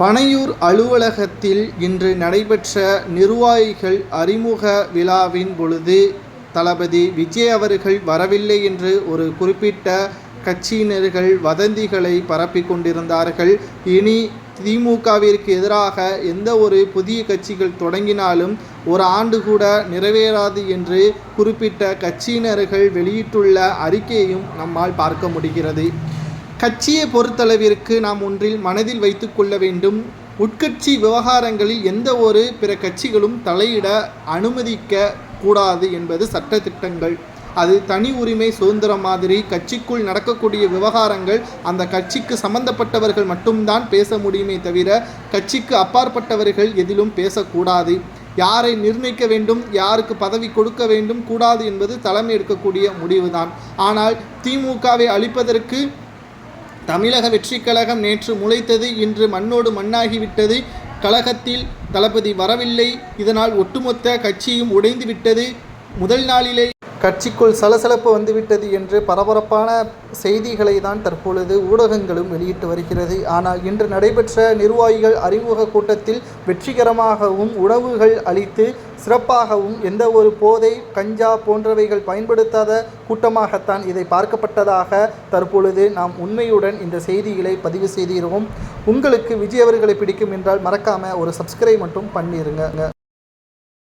பனையூர் அலுவலகத்தில் இன்று நடைபெற்ற நிர்வாகிகள் அறிமுக விழாவின் பொழுது தளபதி விஜய் அவர்கள் வரவில்லை என்று ஒரு குறிப்பிட்ட கட்சியினர்கள் வதந்திகளை பரப்பிக் கொண்டிருந்தார்கள். இனி திமுகவிற்கு எதிராக எந்த ஒரு புதிய கட்சிகள் தொடங்கினாலும் ஒரு ஆண்டு கூட நிறைவேறாது என்று குறிப்பிட்ட கட்சியினர்கள் வெளியிட்டுள்ள அறிக்கையையும் நம்மால் பார்க்க முடிகிறது. கட்சியை பொறுத்தளவிற்கு நாம் ஒன்றில் மனதில் வைத்து கொள்ள வேண்டும். உட்கட்சி விவகாரங்களில் எந்த ஒரு பிற கட்சிகளும் தலையிட அனுமதிக்க கூடாது என்பது சட்ட திட்டங்கள் அது தனி உரிமை சுதந்திரம் மாதிரி கட்சிக்குள் நடக்கக்கூடிய விவகாரங்கள் அந்த கட்சிக்கு சம்பந்தப்பட்டவர்கள் மட்டும்தான் பேச முடியுமே தவிர கட்சிக்கு அப்பாற்பட்டவர்கள் எதிலும் பேசக்கூடாது. யாரை நிர்ணயிக்க வேண்டும் யாருக்கு பதவி கொடுக்க வேண்டும் கூடாது என்பது தலைமை எடுக்கக்கூடிய முடிவுதான். ஆனால் திமுகவை அழிப்பதற்கு தமிழக வெற்றிக் கழகம் நேற்று முளைத்தது இன்று மண்ணோடு மண்ணாகிவிட்டது. கழகத்தில் தளபதி வரவில்லை. இதனால் ஒட்டுமொத்த கட்சியும் உடைந்து விட்டது முதல் நாளிலே கட்சிக்குள் சலசலப்பு வந்துவிட்டது என்று பரபரப்பான செய்திகளை தான் தற்பொழுது ஊடகங்களும் வெளியிட்டு வருகிறது. ஆனால் இன்று நடைபெற்ற நிர்வாகிகள் அறிமுக கூட்டத்தில் வெற்றிகரமாகவும் உணவுகள் அளித்து சிறப்பாகவும் எந்த ஒரு போதை கஞ்சா போன்றவைகள் பயன்படுத்தாத கூட்டமாகத்தான் இதை பார்க்கப்பட்டதாக தற்பொழுது நாம் உண்மையுடன் இந்த செய்திகளை பதிவு செய்திருவோம். உங்களுக்கு விஜய் அவர்களை பிடிக்கும் என்றால் மறக்காமல் ஒரு சப்ஸ்கிரைப் மட்டும் பண்ணிடுங்க